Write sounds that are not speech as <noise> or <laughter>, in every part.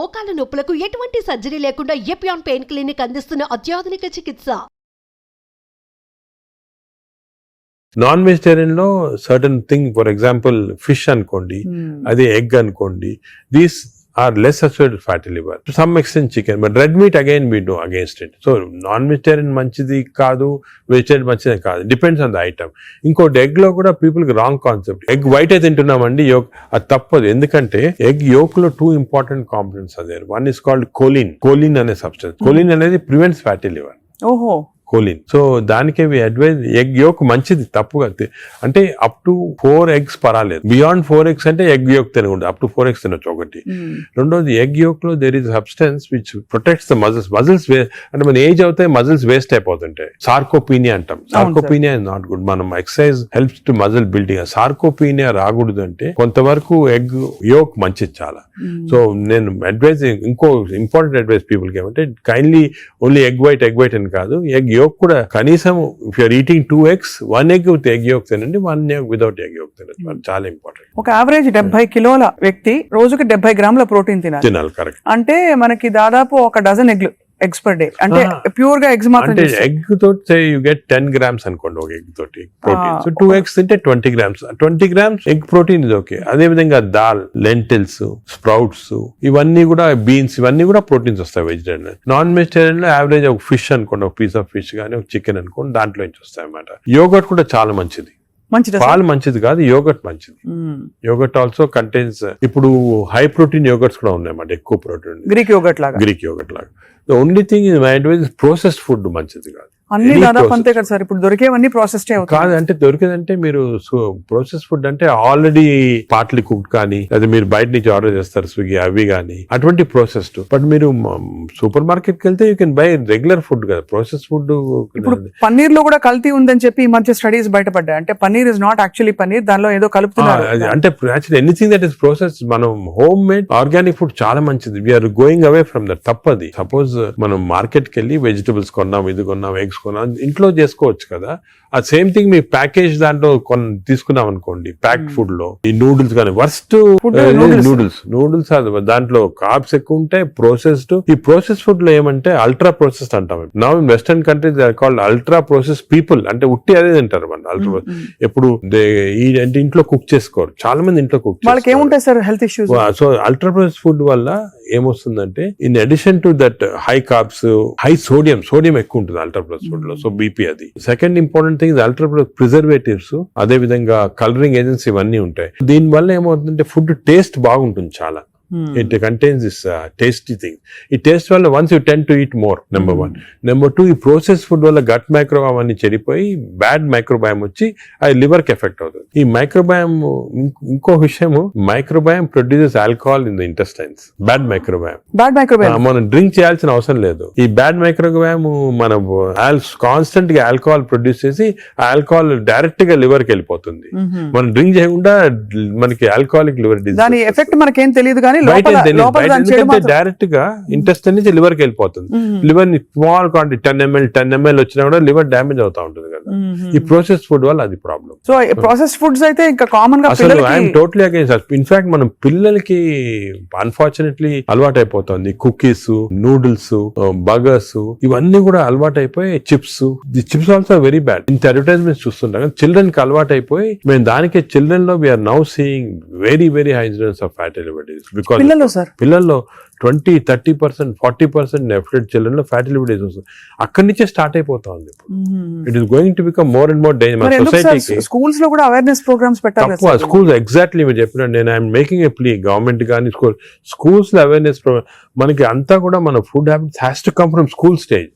మోకాల నొప్పులకు ఎటువంటి సర్జరీ లేకుండా ఎపియాన్ పెయిన్ క్లినిక్ అందిస్తున్న అత్యాధునిక చికిత్స non వెజిటేరియన్లో certain thing for example fish అనుకోండి Hmm. అదే ఎగ్ అనుకోండి these are less associated fatty liver to some extent chicken but red meat again we do against it so non vegetarian మంచిది కాదు vegetarian మంచిది కాదు. డిపెండ్స్ ఆన్ ద ఐటమ్ ఇంకోటి ఎగ్లో కూడా పీపుల్కి రాంగ్ కాన్సెప్ట్ ఎగ్ వైట్ అయితే తింటున్నామండి yoke అది తప్పదు. ఎందుకంటే ఎగ్ యోక్లో టూ ఇంపార్టెంట్ కాంపనెంట్స్ అదే one is called choline choline అనే సబ్స్టెన్స్ కోలిన్ అనేది ప్రివెంట్స్ ఫ్యాటీ లివర్ ఓహో. కోలిన్ సో దానికే అడ్వైజ్ ఎగ్ యోక్ మంచిది తప్పుగా అంటే అప్ టు ఫోర్ ఎగ్స్ పర్వాలేదు. బియాండ్ ఫోర్ ఎగ్స్ అంటే ఎగ్ యోక్ తినకూడదు. అప్ టు ఫోర్ ఎగ్స్ తినొచ్చు ఒకటి. Hmm. రెండోది egg యోక్లో there is substance which protects the muscles muscles అంటే మన ఏజ్ అవుతే మజిల్స్ వేస్ట్ అయిపోతుంటాయి. సార్కోపీనియా అంటాం. సార్కోపీనియా ఇస్ నాట్ గుడ్ మనం exercise helps to muscle building sarcopenia రాకూడదు అంటే కొంతవరకు ఎగ్ యోక్ మంచిది చాలా. Hmm. సో నేను అడ్వైజ్ ఇంకో ఇంపార్టెంట్ అడ్వైస్ పీపుల్కి ఏమంటే kindly only egg white egg white అని కాదు. ఎగ్ యోక్ కూడా కనీసం if you're eating two eggs one egg with egg yolk తినండి one egg without egg yolk తినండి. అది చాలా ఇంపార్టెంట్ ఒక యావరేజ్ డెబ్బై కిలోల వ్యక్తి రోజుకి డెబ్బై గ్రాముల ప్రోటీన్ తినాలి. తినాలి కరెక్ట్ అంటే మనకి దాదాపు ఒక dozen egg eggs per day అంటే Ah. ప్యూర్గా ఎగ్స్ మాత్రం. ఎగ్ తోటి యూ గెట్ టెన్ గ్రామ్స్ అనుకోండి ఒక ఎగ్ తోటి protein Ah. So two eggs తింటే twenty grams twenty grams egg protein ఇది ఓకే అదే విధంగా దాల్ లెంటిల్స్ స్ప్రౌట్స్ ఇవన్నీ కూడా బీన్స్ ఇవన్నీ కూడా ప్రోటీన్స్ వస్తాయి వెజిటేరియన్ నాన్ వెజిటేరియన్లో యావరేజ్ ఒక ఫిష్ అనుకోండి ఒక పీస్ ఆఫ్ ఫిష్ కానీ ఒక చికెన్ అనుకోండి దాంట్లో నుంచి వస్తాయి అన్నమాట. యోగట్ కూడా చాలా మంచిది. మంచిది పాలు మంచిది కాదు యోగట్ మంచిది. యోగట్ ఆల్సో కంటైన్స్ ఇప్పుడు హై ప్రోటీన్ యోగట్స్ కూడా ఉన్నాయన్నమాట ఎక్కువ ప్రోటీన్ గ్రీక్ యోగట్ లాగా? గ్రీక్ యోగట్ లాగా. The only thing is my advise processed food మంచిది కాదు. అన్ని దాదాపు. అంతే కదా సార్. ఇప్పుడు దొరికేవన్నీ అవుతాయి. కాదు అంటే దొరికేదంటే మీరు ప్రాసెస్ ఫుడ్ అంటే ఆల్రెడీ పార్ట్లీ కుక్ కానీ లేదా మీరు బయట నుంచి ఆర్డర్ చేస్తారు స్విగ్గీ అవి కానీ. అటువంటి ప్రాసెస్డ్ బట్ మీరు సూపర్ మార్కెట్కి వెళ్తే you can buy regular food కదా. ప్రాసెస్ ఫుడ్ ఇప్పుడు పన్నీర్లో కూడా కల్తీ ఉందని చెప్పి ఈ మధ్య స్టడీస్ బయటపడ్డాయి. అంటే paneer is not actually paneer దానిలో ఏదో కలుపుతున్నారు. అంటే actually anything that is process మనం హోమ్ మేడ్ ఆర్గానిక్ ఫుడ్ చాలా మంచిది. We're going away from that తప్పది. సపోజ్ మనం మార్కెట్కి వెళ్ళి వెజిటబుల్స్ కొన్నాం ఇది కొన్నాం ఎగ్స్ కొన్నాం ఇంట్లో చేసుకోవచ్చు కదా. ఆ సేమ్ థింగ్ మీ ప్యాకేజ్ దాంట్లో కొన్ తీసుకున్నాం అనుకోండి ప్యాక్డ్. ఫుడ్లో. ఈ నూడిల్స్ కానీ వర్స్ట్. నూడిల్స్ నూడిల్స్ అది దాంట్లో కార్బ్స్ ఎక్కువ ఉంటాయి ప్రాసెస్డ్ ఈ ప్రాసెస్ ఫుడ్లో ఏమంటే అల్ట్రా ప్రాసెస్డ్ అంటాం. నా in western countries called ultra process people అంటే ఉట్టి అదే తింటారు మన అల్ట్రా ఎప్పుడు దే- ఈ అంటే ఇంట్లో కుక్ చేసుకోరు. చాలా మంది ఇంట్లో కుక్ వాళ్ళకి ఏముంటాయి sir health issues so ultra process food వల్ల ఏమొస్తుందంటే in addition to that high carbs high sodium sodium ఎక్కువ ఉంటుంది అల్ట్రా ప్రాసెస్ ఫుడ్లో సో బీపీ అది. Second important thing ultra preservatives అదే విధంగా కలరింగ్ ఏజెన్సీ ఇవన్నీ ఉంటాయి. దీని వల్ల ఏమవుతుందంటే ఫుడ్ టేస్ట్ బాగుంటుంది చాలా. Hmm. It contains this tasty thing ఈ టేస్ట్ వల్ల once you tend to eat more number one number two ఈ ప్రోసెస్ ఫుడ్ వల్ల గట్ మైక్రోబామ్ అన్ని చెడిపోయి బ్యాడ్ మైక్రోబయామ్ వచ్చి అది లివర్కి ఎఫెక్ట్ అవుతుంది. ఈ మైక్రోబయామ్ ఇంకో విషయం microbiome produces alcohol in the intestines bad microbiome bad microbial మనం డ్రింక్ చేయాల్సిన అవసరం లేదు. ఈ బ్యాడ్ మైక్రోబయామ్ మన కాన్స్టెంట్గా ఆల్కహాల్ ప్రొడ్యూస్ చేసి ఆల్కహాల్ డైరెక్ట్గా లివర్కి వెళ్ళిపోతుంది. మనం డ్రింక్ చేయకుండా మనకి ఆల్కహాలిక్ లివర్ డిజీజ్ దాని ఎఫెక్ట్ మనకేం తెలియదు కానీ డైరెక్ట్గా ఇంటెస్టైన్ నుంచి లివర్కి వెళ్ళిపోతుంది. లివర్ని small quantity ten ml ten ml వచ్చినా కూడా లివర్ డ్యామేజ్ అవుతా ఉంటుంది కదా. ఈ ప్రాసెస్ ఫుడ్ వల్ల అది ప్రాబ్లం సో ప్రాసెస్ ఫుడ్స్ అయితే ఇంకా కామన్గా అసలు ఐఎమ్ టోటలీ అగేన్స్ ఇన్ఫాక్ట్ మనం పిల్లలకి అన్ఫార్చునేట్లీ అలవాటు అయిపోతుంది కుకీస్ నూడిల్స్ బర్గర్స్ ఇవన్నీ కూడా అలవాటు అయిపోయి chips the chips also very bad ఇంత అడ్వర్టైజ్మెంట్స్ చూస్తుంటాం చిల్డ్రన్కి అలవాటు అయిపోయి మేము దానికే చిల్డ్రన్లో we're now seeing very very high incidence of fatty liver disease because పిల్లలు సార్. పిల్లల్లో twenty thirty percent forty percent నెఫ్లెట్ చిల్డ్రన్లో ఫ్యాటీ లివర్ వస్తుంది. అక్కడి నుంచే స్టార్ట్ అయిపోతా ఉంది it is going to become more and more danger సొసైటీకి స్కూల్స్లో కూడా అవేర్నెస్ ప్రోగ్రామ్స్ పెట్టాలి? స్కూల్స్ ఎగ్జాక్ట్లీ మీరు చెప్పినట్టు నేను I'm making a plea government కానీ స్కూల్ స్కూల్స్లో అవేర్నెస్ మనకి అంతా కూడా మన food habits has to come from school stage.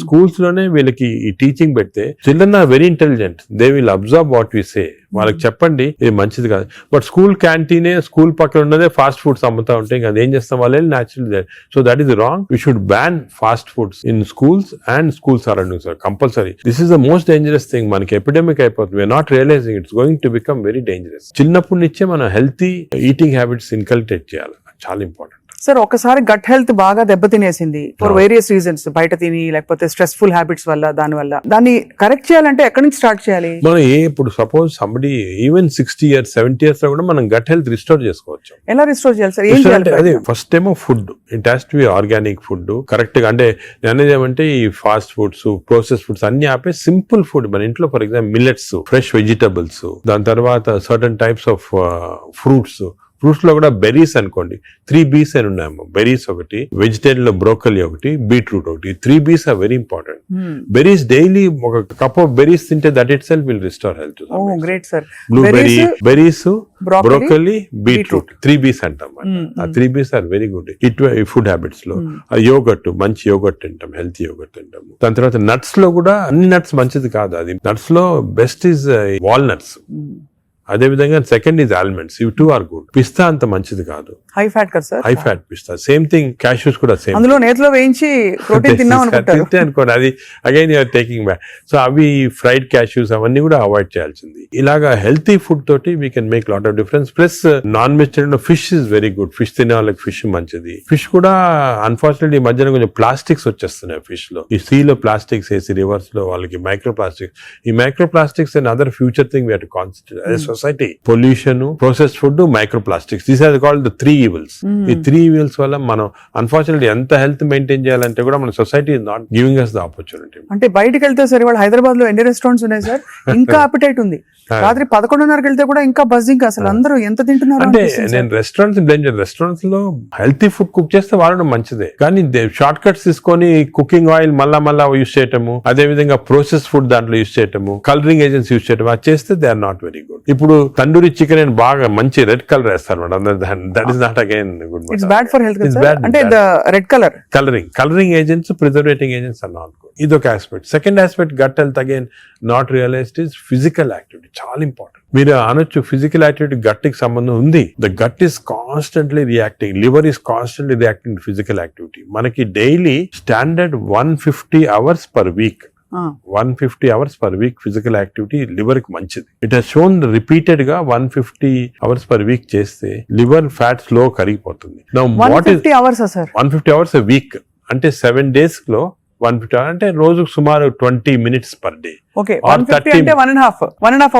స్కూల్స్లోనే వీళ్ళకి ఈ టీచింగ్ పెడితే children are very intelligent. They will observe what we say వాళ్ళకి చెప్పండి ఇది మంచిది కాదు. బట్ స్కూల్ క్యాంటీనే స్కూల్ పక్కన ఉన్నదే ఫాస్ట్ ఫుడ్స్ అమ్ముతా ఉంటే ఇంకా అదేం చేస్తాం? వాళ్ళు natural so that is wrong we should ban fast foods in schools and schools surroundings compulsory this is the most dangerous thing మనకి ఎపిడమిక్ అయిపోతుంది. We're not realising it's going to become very dangerous చిన్నప్పటి నుంచే మనం healthy eating habits inculcate చేయాలి. చాలా important sir ఒకసారి gut health బాగా దెబ్బతినేసింది ఫర్. వేరియస్ రీజన్స్ బయట తిని లేకపోతే స్ట్రెస్ఫుల్ హ్యాబిట్స్ వల్ల దాని వల్ల. దాన్ని కరెక్ట్ చేయాలంటే ఎక్కడి నుంచి స్టార్ట్ చేయాలి? మనం ఇప్పుడు suppose somebody even sixty years seventy ఇయర్స్లో కూడా మనం గట్ హెల్త్ రిస్టోర్ చేసుకోవచ్చు. ఎలా రిస్టోర్ చేయాలి సార్? ఏం చేయాలి అదే ఫస్ట్ ఏమో food it has to be organic food కరెక్ట్గా అంటే నేను ఏమంటే ఈ ఫాస్ట్ ఫుడ్స్ ప్రాసెస్ ఫుడ్స్ అన్ని ఆపే సింపుల్ ఫుడ్ మన ఇంట్లో for example millets fresh vegetables దాని తర్వాత సర్టన్ టైప్స్ ఆఫ్ ఫ్రూట్స్ ఫ్రూట్స్లో కూడా బెర్రీస్ అనుకోండి. త్రీ బీస్ అని ఉన్నాయమ్మా. బెర్రీస్ ఒకటి వెజిటేరియన్లో బ్రోకలీ ఒకటి బీట్రూట్ ఒకటి. Three Bs are very important Hmm. Berries daily ఒక కప్ ఆఫ్ బెర్రీస్ తింటే that itself will restore health great sir blueberry berries broccoli beetroot three Bs అంటాం ఆ. Three Bs are very good ఇటు food హ్యాబిట్స్లో. Mm. ఆ yogurt మంచి yogurt తింటాం healthy yogurt తింటాం. దాని తర్వాత నట్స్లో కూడా అన్ని నట్స్ మంచిది కాదు. అది నట్స్లో బెస్ట్ ఈజ్ వాల్నట్స్ అదే విధంగా సెకండ్ ఈజ్ ఆల్మండ్స్ ఇవి టూ ఆర్ గుడ్ పిస్తా అంత మంచిది కాదు. హై ఫ్యాట్ కదా సార్? హై ఫ్యాట్ పిస్తా. సేమ్ థింగ్ క్యాష్యూస్ కూడా సేమ్ అందులో నేతిలో వేయించి ప్రోటీన్ <laughs> తిన్నాం అనుకుంటారు. అనుకోండి అది again you're taking back so అవి ఫ్రైడ్ క్యాష్యూస్ అవన్నీ కూడా అవాయిడ్ చేయాల్సింది. ఇలాగా హెల్తీ ఫుడ్ తోటి we can make lot of difference plus non vegetarian fish is very good fish తినే వాళ్ళకి ఫిష్ మంచిది. ఫిష్ కూడా అన్ఫార్చునేట్లీ ఈ మధ్యన కొంచెం ప్లాస్టిక్స్ వచ్చేస్తున్నాయి ఫిష్లో. ఈ సీ లో ప్లాస్టిక్స్ వేసి రివర్స్లో వాళ్ళకి మైక్రో ప్లాస్టిక్స్ ఈ micro plastics and other future thing we to concentrate society pollution process food micro plastics these are called the three evils ఈ త్రీ ఈవిల్స్ వల్ల మనం అన్ఫార్చునేట్లీ ఎంత హెల్త్ మెయింటైన్ చేయాలంటే కూడా మన society is not giving us the opportunity అంటే బయటకు వెళ్తే సార్ ఇవాళ హైదరాబాద్లో ఎన్ని రెస్టారెంట్స్ ఉన్నాయి సార్? <laughs> ఇంకా అపిటైట్ ఉంది. రాత్రి పదకొండున్నరకి వెళ్తే కూడా ఇంకా బజింగ్ అసలు. అందరూ ఎంత తింటున్నారు అంటే. నేను రెస్టారెంట్స్ బ్లేమ్ రెస్టారెంట్స్లో హెల్తీ ఫుడ్ కుక్ చేస్తే వాడడం మంచిదే. కానీ షార్ట్ కట్స్ తీసుకొని కుకింగ్ ఆయిల్ మళ్ళా మళ్ళా యూస్ చేయటము అదే విధంగా ప్రాసెస్ ఫుడ్ దాంట్లో యూస్ చేయటము కలరింగ్ ఏజెంట్స్ యూస్ చేయటం అది చేస్తే they are not very good ఇప్పుడు తండూరి చికెన్ అని బాగా మంచి రెడ్ కలర్ వేస్తారు madam. That is not again good it's bad for health bad, sir అంటే red colour colouring colouring agents preserving agents not good ఇది ఒక aspect second aspect gut health again not realised is physical activity చాలా important మీరు అనొచ్చు physical activity గట్టికి సంబంధం ఉంది. The gut is constantly reacting liver is constantly reacting physical activity మనకి daily standard one fifty hours per week one fifty hours per week physical activity లివర్కి మంచిది. It has shown రిపీటెడ్గా one fifty hours per week చేస్తే liver fat slow కరిగిపోతుంది. One fifty hours week అంటే seven డేస్లో one fifty అంటే రోజుకు సుమారు twenty minutes per day. Or one fifty 30 అంటే one and half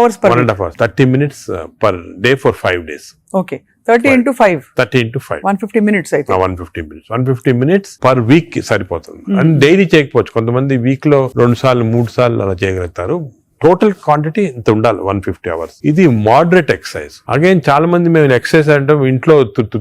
hours one and half hours thirty minutes per day for five days. Okay. Thirty into five. Thirty into five. One fifty minutes అయితే. One fifty minutes. One fifty minutes per వీక్కి సరిపోతుంది. Hmm. And daily చేయకపోవచ్చు. కొంతమంది వీక్లో రెండు సార్లు మూడు సార్లు అలా చేయగలుగుతారు. టోటల్ క్వాంటిటీ ఇంత ఉండాలి వన్ ఫిఫ్టీ అవర్స్. ఇది మోడరేట్ ఎక్సర్సైజ్ అగైన్ చాలా మంది మేము ఎక్సర్సైజ్ అంటాం ఇంట్లో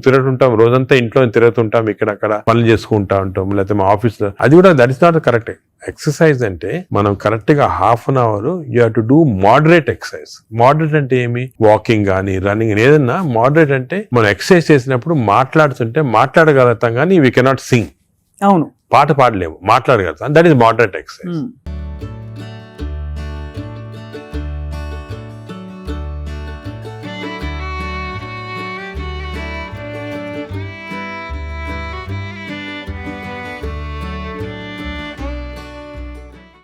తిరుగుతుంటాం రోజంతా ఇంట్లో తిరుగుతుంటాం ఇక్కడ అక్కడ పనులు చేసుకుంటా ఉంటాం లేకపోతే మా ఆఫీస్లో. అది కూడా that is not correct exercise అంటే మనం కరెక్ట్గా half an hour you have to do moderate exercise. Moderate అంటే ఏమి? వాకింగ్ కానీ రన్నింగ్ ఏదన్నా మోడరేట్ అంటే మనం ఎక్సర్సైజ్ చేసినప్పుడు మాట్లాడుతుంటే మాట్లాడగలుగుతాం కానీ వీ కెనాట్ సింగ్. అవును. పాట పాడలేము మాట్లాడగలుగుతాం. That is moderate exercise.